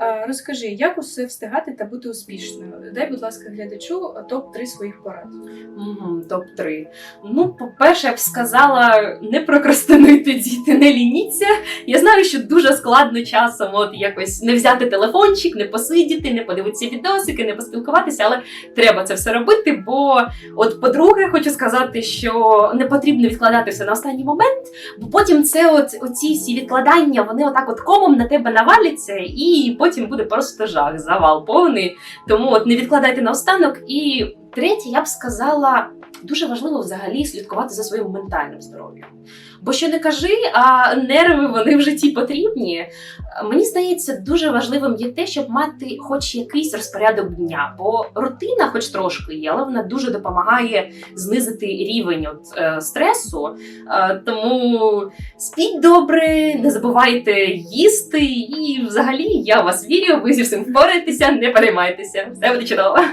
Е, Розкажи, як усе встигати та бути успішною? Дай, будь ласка, глядачу топ 3 своїх порад. Мгм, Топ-3. Ну, по-перше, я б сказала, не прокрастинуйте діти, не лініться. Я знаю, що дуже складно часом от якось не взяти телефончик, не посидіти, не подивитися відосики, не поспілкуватися, але треба це все робити. Бо, от, по-друге, хочу сказати, що не потрібно відкладати все на останній момент, бо потім це от оці всі відкладання, вони отак от комом на тебе наваляться, і потім буде просто жах, завал повний. Тому от не відкладайте на останок. І третє, я б сказала, дуже важливо взагалі слідкувати за своїм ментальним здоров'ям. Бо що не кажи, а нерви вони в житті потрібні. Мені здається, дуже важливим є те, щоб мати хоч якийсь розпорядок дня, бо рутина, хоч трошки є, але вона дуже допомагає знизити рівень от, е, стресу. Е, тому спіть добре, не забувайте їсти, і взагалі я вас вірю, ви зі всім впораєтеся, не переймайтеся. Все буде чудово.